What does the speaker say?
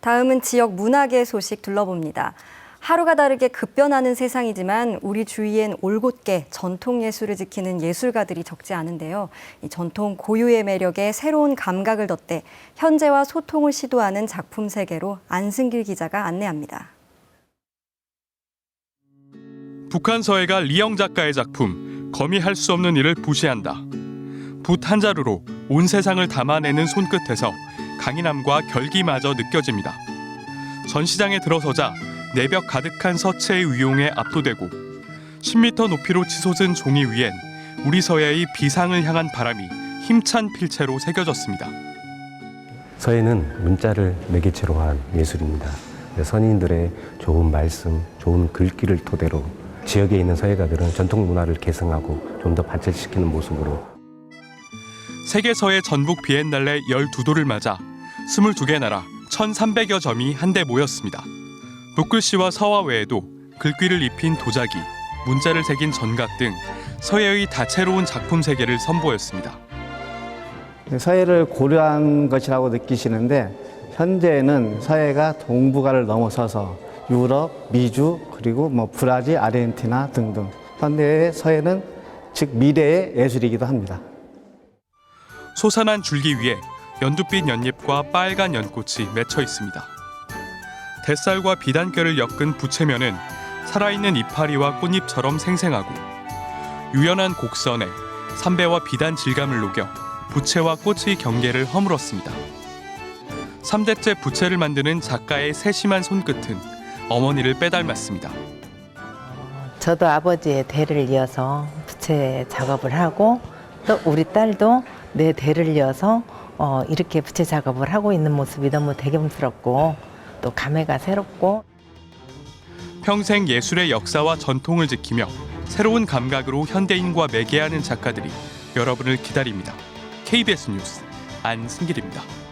다음은 지역 문화계 소식 둘러봅니다. 하루가 다르게 급변하는 세상이지만 우리 주위엔 올곧게 전통 예술을 지키는 예술가들이 적지 않은데요. 이 전통 고유의 매력에 새로운 감각을 덧대 현재와 소통을 시도하는 작품 세계로 안승길 기자가 안내합니다. 북한 서예가 리영 작가의 작품 거미할 수 없는 일을 부시한다. 붓 한 자루로 온 세상을 담아내는 손끝에서 강인함과 결기마저 느껴집니다. 전시장에 들어서자 내벽 가득한 서체의 위용에 압도되고 10m 높이로 치솟은 종이 위엔 우리 서예의 비상을 향한 바람이 힘찬 필체로 새겨졌습니다. 서예는 문자를 매개체로 한 예술입니다. 선인들의 좋은 말씀, 좋은 글귀를 토대로 지역에 있는 서예가들은 전통 문화를 계승하고 좀 더 발전시키는 모습으로 세계 서예 전북 비엔날레 12도를 맞아 22개 나라 1,300여 점이 한데 모였습니다. 붓글씨와 서화 외에도 글귀를 입힌 도자기, 문자를 새긴 전각 등 서예의 다채로운 작품 세계를 선보였습니다. 서예를 고려한 것이라고 느끼시는데 현재는 서예가 동북아를 넘어서서 유럽, 미주 그리고 뭐 브라질, 아르헨티나 등등 현대의 서예는 즉 미래의 예술이기도 합니다. 솟아난 줄기 위에 연두빛 연잎과 빨간 연꽃이 맺혀 있습니다. 뱃살과 비단결을 엮은 부채면은 살아있는 이파리와 꽃잎처럼 생생하고 유연한 곡선에 삼배와 비단 질감을 녹여 부채와 꽃의 경계를 허물었습니다. 3대째 부채를 만드는 작가의 세심한 손끝은 어머니를 빼닮았습니다. 저도 아버지의 대를 이어서 부채 작업을 하고 또 우리 딸도 내 대를 이어서 어, 이렇게 부채 작업을 하고 있는 모습이 너무 대견스럽고 또 감회가 새롭고 평생 예술의 역사와 전통을 지키며 새로운 감각으로 현대인과 매개하는 작가들이 여러분을 기다립니다. KBS 뉴스 안승길입니다.